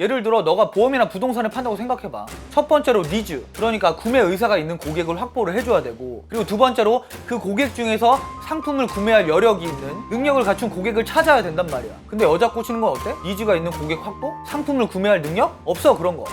예를 들어 너가 보험이나 부동산을 판다고 생각해봐. 첫 번째로 니즈, 그러니까 구매 의사가 있는 고객을 확보를 해줘야 되고 그리고 두 번째로 그 고객 중에서 상품을 구매할 여력이 있는 능력을 갖춘 고객을 찾아야 된단 말이야. 근데 여자 꽂히는 건 어때? 니즈가 있는 고객 확보? 상품을 구매할 능력? 없어 그런 거.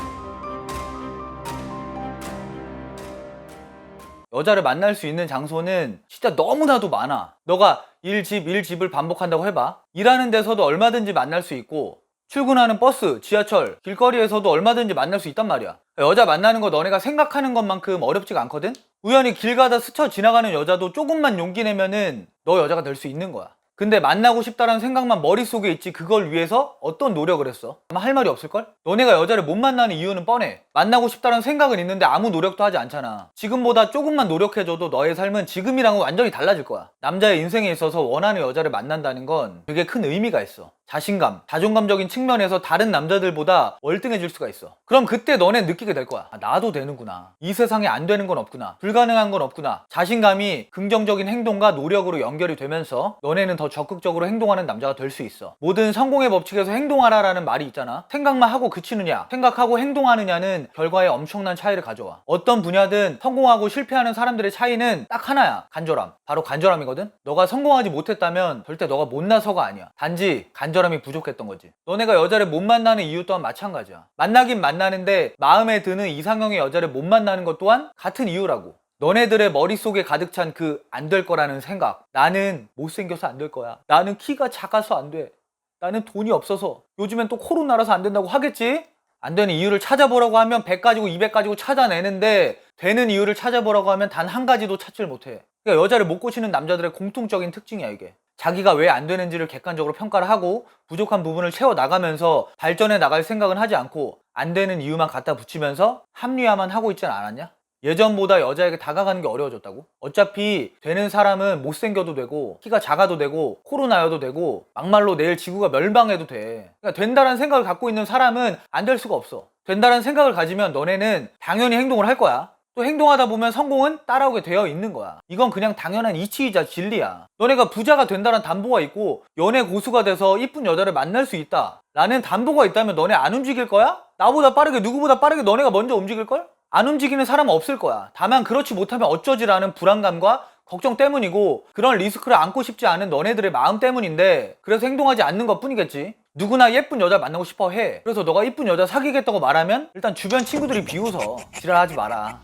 여자를 만날 수 있는 장소는 진짜 너무나도 많아. 너가 일, 집, 일, 집을 반복한다고 해봐. 일하는 데서도 얼마든지 만날 수 있고, 출근하는 버스, 지하철, 길거리에서도 얼마든지 만날 수 있단 말이야. 여자 만나는 거 너네가 생각하는 것만큼 어렵지가 않거든? 우연히 길 가다 스쳐 지나가는 여자도 조금만 용기 내면은 너 여자가 될 수 있는 거야. 근데 만나고 싶다라는 생각만 머릿속에 있지 그걸 위해서 어떤 노력을 했어? 아마 할 말이 없을걸? 너네가 여자를 못 만나는 이유는 뻔해. 만나고 싶다는 생각은 있는데 아무 노력도 하지 않잖아. 지금보다 조금만 노력해줘도 너의 삶은 지금이랑은 완전히 달라질 거야. 남자의 인생에 있어서 원하는 여자를 만난다는 건 되게 큰 의미가 있어. 자신감, 자존감적인 측면에서 다른 남자들보다 월등해질 수가 있어. 그럼 그때 너네 느끼게 될 거야. 아, 나도 되는구나. 이 세상에 안 되는 건 없구나. 불가능한 건 없구나. 자신감이 긍정적인 행동과 노력으로 연결이 되면서 너네는 더 적극적으로 행동하는 남자가 될 수 있어. 모든 성공의 법칙에서 행동하라라는 말이 있잖아. 생각만 하고 그치느냐, 생각하고 행동하느냐는 결과에 엄청난 차이를 가져와. 어떤 분야든 성공하고 실패하는 사람들의 차이는 딱 하나야. 간절함. 바로 간절함이거든? 너가 성공하지 못했다면 절대 너가 못나서가 아니야. 단지 간절 함이 부족했던 거지. 너네가 여자를 못 만나는 이유 또한 마찬가지야. 만나긴 만나는데 마음에 드는 이상형의 여자를 못 만나는 것 또한 같은 이유라고. 너네들의 머릿속에 가득 찬 그 안 될 거라는 생각. 나는 못생겨서 안 될 거야. 나는 키가 작아서 안 돼. 나는 돈이 없어서. 요즘엔 또 코로나라서 안 된다고 하겠지? 안 되는 이유를 찾아보라고 하면 100 가지고 200 가지고 찾아내는데 되는 이유를 찾아보라고 하면 단 한 가지도 찾질 못해. 그러니까 여자를 못 고치는 남자들의 공통적인 특징이야 이게. 자기가 왜 안 되는지를 객관적으로 평가를 하고 부족한 부분을 채워 나가면서 발전해 나갈 생각은 하지 않고 안 되는 이유만 갖다 붙이면서 합리화만 하고 있진 않았냐? 예전보다 여자에게 다가가는 게 어려워졌다고? 어차피 되는 사람은 못생겨도 되고 키가 작아도 되고 코로나여도 되고 막말로 내일 지구가 멸망해도 돼. 그러니까 된다는 생각을 갖고 있는 사람은 안 될 수가 없어. 된다는 생각을 가지면 너네는 당연히 행동을 할 거야. 또 행동하다 보면 성공은 따라오게 되어 있는 거야. 이건 그냥 당연한 이치이자 진리야. 너네가 부자가 된다는 담보가 있고 연애 고수가 돼서 이쁜 여자를 만날 수 있다. 라는 담보가 있다면 너네 안 움직일 거야? 나보다 빠르게 누구보다 빠르게 너네가 먼저 움직일 걸? 안 움직이는 사람은 없을 거야. 다만 그렇지 못하면 어쩌지라는 불안감과 걱정 때문이고 그런 리스크를 안고 싶지 않은 너네들의 마음 때문인데 그래서 행동하지 않는 것 뿐이겠지. 누구나 예쁜 여자 만나고 싶어 해. 그래서 너가 이쁜 여자 사귀겠다고 말하면 일단 주변 친구들이 비웃어. 지랄하지 마라.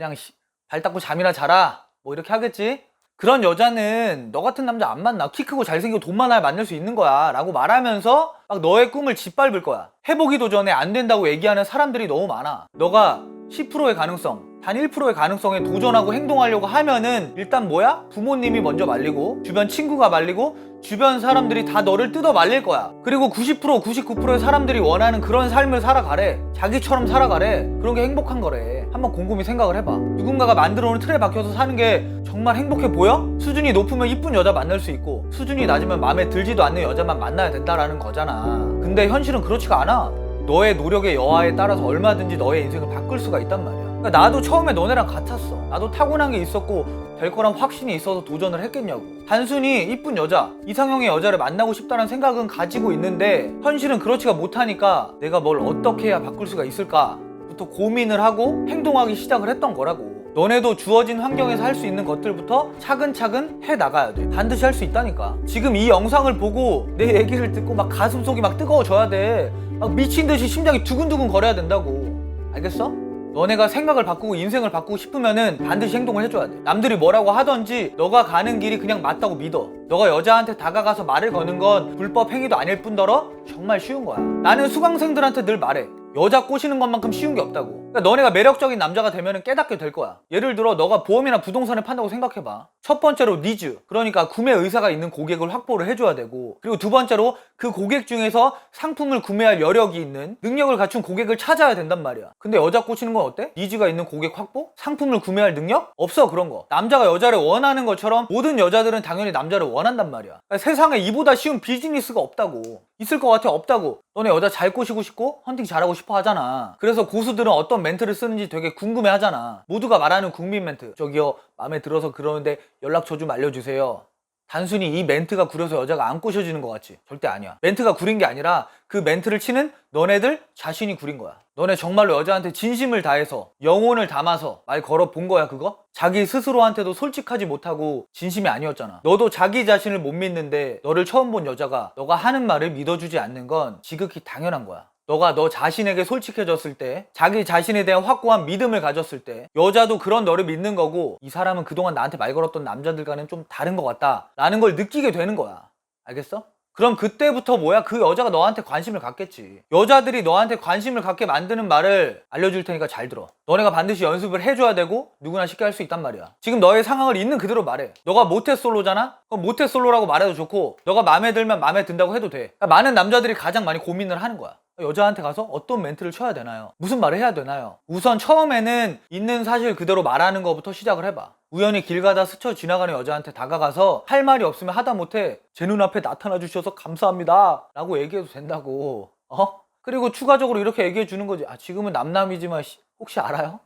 그냥 씨, 발 닦고 잠이나 자라. 뭐 이렇게 하겠지? 그런 여자는 너 같은 남자 안 만나. 키 크고 잘생기고 돈 많아야 만날 수 있는 거야. 라고 말하면서 막 너의 꿈을 짓밟을 거야. 해보기도 전에 안 된다고 얘기하는 사람들이 너무 많아. 너가 10%의 가능성, 단 1%의 가능성에 도전하고 행동하려고 하면은 일단 뭐야? 부모님이 먼저 말리고 주변 친구가 말리고 주변 사람들이 다 너를 뜯어 말릴 거야. 그리고 90% 99%의 사람들이 원하는 그런 삶을 살아가래. 자기처럼 살아가래. 그런 게 행복한 거래. 한번 곰곰이 생각을 해봐. 누군가가 만들어 놓은 틀에 박혀서 사는 게 정말 행복해 보여? 수준이 높으면 이쁜 여자 만날 수 있고 수준이 낮으면 마음에 들지도 않는 여자만 만나야 된다라는 거잖아. 근데 현실은 그렇지가 않아. 너의 노력의 여하에 따라서 얼마든지 너의 인생을 바꿀 수가 있단 말이야. 그러니까 나도 처음에 너네랑 같았어. 나도 타고난 게 있었고 될 거란 확신이 있어서 도전을 했겠냐고. 단순히 이쁜 여자, 이상형의 여자를 만나고 싶다는 생각은 가지고 있는데 현실은 그렇지가 못하니까 내가 뭘 어떻게 해야 바꿀 수가 있을까부터 고민을 하고 행동하기 시작을 했던 거라고. 너네도 주어진 환경에서 할 수 있는 것들부터 차근차근 해 나가야 돼. 반드시 할 수 있다니까. 지금 이 영상을 보고 내 얘기를 듣고 막 가슴 속이 막 뜨거워져야 돼. 막 미친 듯이 심장이 두근두근 거려야 된다고. 알겠어? 너네가 생각을 바꾸고 인생을 바꾸고 싶으면은 반드시 행동을 해줘야 돼. 남들이 뭐라고 하던지 너가 가는 길이 그냥 맞다고 믿어. 너가 여자한테 다가가서 말을 거는 건 불법 행위도 아닐 뿐더러 정말 쉬운 거야. 나는 수강생들한테 늘 말해. 여자 꼬시는 것만큼 쉬운 게 없다고. 그러니까 너네가 매력적인 남자가 되면 깨닫게 될 거야. 예를 들어 너가 보험이나 부동산을 판다고 생각해봐. 첫 번째로 니즈, 그러니까 구매 의사가 있는 고객을 확보를 해줘야 되고 그리고 두 번째로 그 고객 중에서 상품을 구매할 여력이 있는 능력을 갖춘 고객을 찾아야 된단 말이야. 근데 여자 꼬시는 건 어때? 니즈가 있는 고객 확보? 상품을 구매할 능력? 없어 그런 거. 남자가 여자를 원하는 것처럼 모든 여자들은 당연히 남자를 원한단 말이야. 그러니까 세상에 이보다 쉬운 비즈니스가 없다고. 있을 것 같아 없다고. 너네 여자 잘 꼬시고 싶고 헌팅 잘하고 싶어 하잖아. 그래서 고수들은 어떤 멘트를 쓰는지 되게 궁금해 하잖아. 모두가 말하는 국민 멘트. 저기요, 마음에 들어서 그러는데 연락처 좀 알려주세요. 단순히 이 멘트가 구려서 여자가 안 꼬셔지는 것 같지? 절대 아니야. 멘트가 구린 게 아니라 그 멘트를 치는 너네들 자신이 구린 거야. 너네 정말로 여자한테 진심을 다해서 영혼을 담아서 말 걸어 본 거야 그거? 자기 스스로한테도 솔직하지 못하고 진심이 아니었잖아. 너도 자기 자신을 못 믿는데 너를 처음 본 여자가 너가 하는 말을 믿어주지 않는 건 지극히 당연한 거야. 너가 너 자신에게 솔직해졌을 때, 자기 자신에 대한 확고한 믿음을 가졌을 때, 여자도 그런 너를 믿는 거고, 이 사람은 그동안 나한테 말 걸었던 남자들과는 좀 다른 것 같다. 라는 걸 느끼게 되는 거야. 알겠어? 그럼 그때부터 뭐야? 그 여자가 너한테 관심을 갖겠지. 여자들이 너한테 관심을 갖게 만드는 말을 알려줄 테니까 잘 들어. 너네가 반드시 연습을 해줘야 되고 누구나 쉽게 할 수 있단 말이야. 지금 너의 상황을 있는 그대로 말해. 너가 모태솔로잖아? 그럼 모태솔로라고 말해도 좋고 너가 마음에 들면 마음에 든다고 해도 돼. 그러니까 많은 남자들이 가장 많이 고민을 하는 거야. 여자한테 가서 어떤 멘트를 쳐야 되나요? 무슨 말을 해야 되나요? 우선 처음에는 있는 사실 그대로 말하는 것부터 시작을 해봐. 우연히 길 가다 스쳐 지나가는 여자한테 다가가서 할 말이 없으면 하다 못해 제 눈앞에 나타나 주셔서 감사합니다 라고 얘기해도 된다고 어? 그리고 추가적으로 이렇게 얘기해 주는 거지 아 지금은 남남이지만 씨, 혹시 알아요?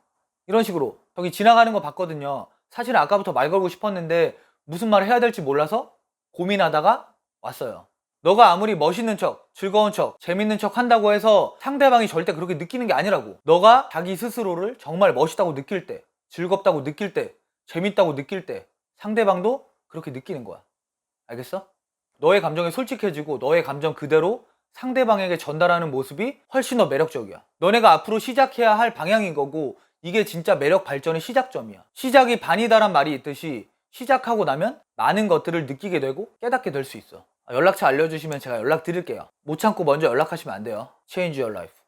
이런 식으로 저기 지나가는 거 봤거든요 사실 아까부터 말 걸고 싶었는데 무슨 말을 해야 될지 몰라서 고민하다가 왔어요 너가 아무리 멋있는 척, 즐거운 척, 재밌는 척 한다고 해서 상대방이 절대 그렇게 느끼는 게 아니라고. 너가 자기 스스로를 정말 멋있다고 느낄 때, 즐겁다고 느낄 때, 재밌다고 느낄 때, 상대방도 그렇게 느끼는 거야. 알겠어? 너의 감정에 솔직해지고 너의 감정 그대로 상대방에게 전달하는 모습이 훨씬 더 매력적이야. 너네가 앞으로 시작해야 할 방향인 거고, 이게 진짜 매력 발전의 시작점이야. 시작이 반이다란 말이 있듯이 시작하고 나면 많은 것들을 느끼게 되고 깨닫게 될 수 있어. 연락처 알려주시면 제가 연락 드릴게요. 못 참고 먼저 연락하시면 안 돼요. Change your life.